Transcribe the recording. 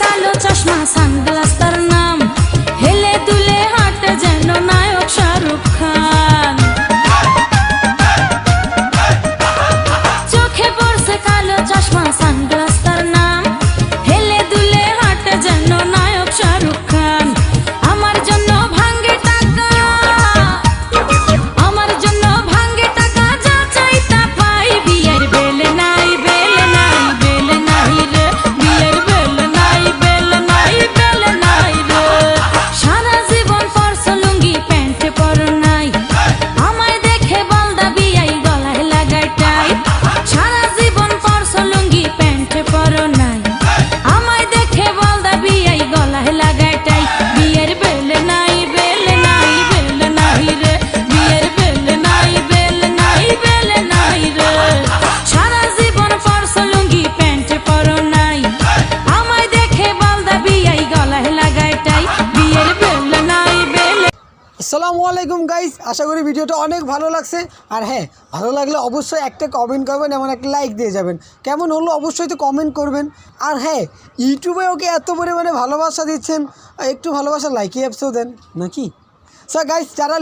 কালো চশমা সানগ্লাস তার না আসসালামু আলাইকুম গাইস আশা করি ভিডিওটা অনেক ভালো লাগছে। আর হ্যাঁ ভালো লাগলে অবশ্যই একটা কমেন্ট করবেন, এমন একটা লাইক দিয়ে যাবেন। কেমন হলো অবশ্যই তো কমেন্ট করবেন। আর হ্যাঁ ইউটিউবে ওকে এত পরিমাণে ভালোবাসা দিচ্ছেন, একটু ভালোবাসা লাইকি অ্যাপসেও দেন, নাকি? স্যার গাইস যারা